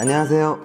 안녕하세요.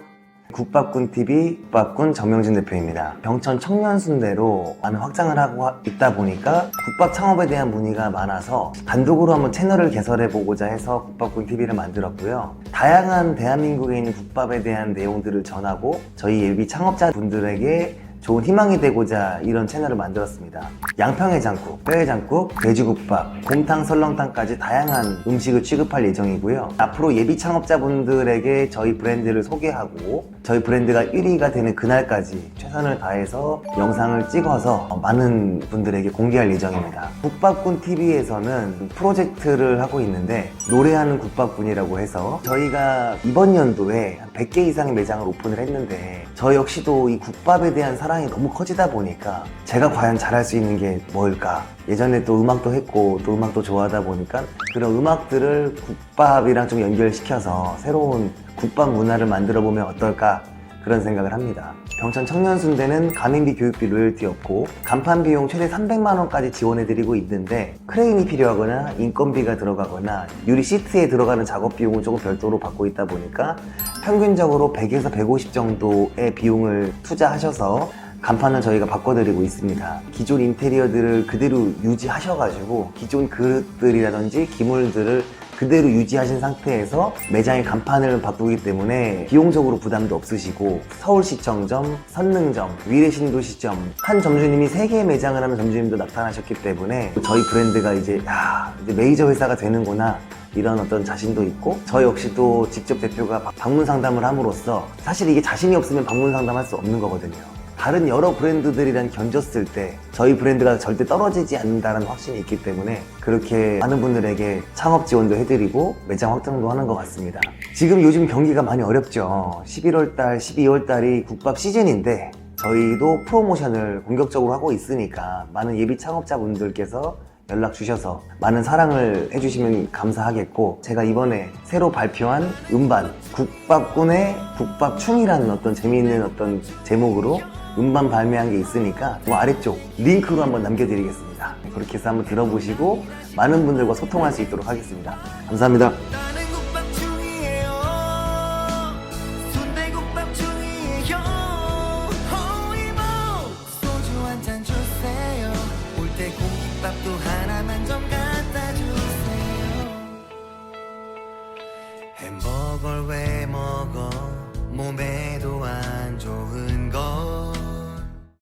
국밥꾼TV 국밥꾼 정명진 대표입니다. 병천 청년순대로 많은 확장을 하고 있다 보니까 국밥 창업에 대한 문의가 많아서 단독으로 한번 채널을 개설해보고자 해서 국밥꾼TV를 만들었고요. 다양한 대한민국에 있는 국밥에 대한 내용들을 전하고 저희 예비 창업자분들에게 좋은 희망이 되고자 이런 채널을 만들었습니다. 양평해장국, 뼈해장국, 돼지국밥, 곰탕, 설렁탕까지 다양한 음식을 취급할 예정이고요. 앞으로 예비 창업자분들에게 저희 브랜드를 소개하고 저희 브랜드가 1위가 되는 그날까지 최선을 다해서 영상을 찍어서 많은 분들에게 공개할 예정입니다. 국밥꾼 TV에서는 프로젝트를 하고 있는데 노래하는 국밥꾼이라고 해서 저희가 이번 연도에 한 100개 이상의 매장을 오픈을 했는데 저 역시도 이 국밥에 대한 사랑 이 너무 커지다 보니까 제가 과연 잘할 수 있는 게 뭘까 예전에 또 음악도 했고 또 음악도 좋아하다 보니까 그런 음악들을 국밥이랑 좀 연결시켜서 새로운 국밥 문화를 만들어 보면 어떨까 그런 생각을 합니다. 병천 청년순대는 가맹비 교육비 로열티 없고 간판 비용 최대 300만 원까지 지원해드리고 있는데 크레인이 필요하거나 인건비가 들어가거나 유리 시트에 들어가는 작업 비용은 조금 별도로 받고 있다 보니까 평균적으로 100에서 150 정도의 비용을 투자하셔서 간판은 저희가 바꿔드리고 있습니다. 기존 인테리어들을 그대로 유지하셔가지고 기존 그릇들이라든지 기물들을 그대로 유지하신 상태에서 매장의 간판을 바꾸기 때문에 비용적으로 부담도 없으시고 서울시청점, 선능점, 위례신도시점 한 점주님이 3개의 매장을 하는 점주님도 나타나셨기 때문에 저희 브랜드가 이제 야 이제 메이저 회사가 되는구나 이런 어떤 자신도 있고 저 역시도 직접 대표가 방문 상담을 함으로써 사실 이게 자신이 없으면 방문 상담할 수 없는 거거든요. 다른 여러 브랜드들이랑 견졌을 때 저희 브랜드가 절대 떨어지지 않는다는 확신이 있기 때문에 그렇게 많은 분들에게 창업 지원도 해드리고 매장 확장도 하는 것 같습니다. 지금 요즘 경기가 많이 어렵죠. 11월달, 12월달이 국밥 시즌인데 저희도 프로모션을 본격적으로 하고 있으니까 많은 예비 창업자분들께서 연락 주셔서 많은 사랑을 해주시면 감사하겠고 제가 이번에 새로 발표한 음반 국밥꾼의 국밥충이라는 어떤 재미있는 어떤 제목으로 음반 발매한 게 있으니까 뭐 아래쪽 링크로 한번 남겨드리겠습니다. 그렇게 해서 한번 들어보시고 많은 분들과 소통할 수 있도록 하겠습니다. 감사합니다 하나만 좀 갖다 주세요. 햄버거를 왜 먹어? 몸에도 안 좋은 거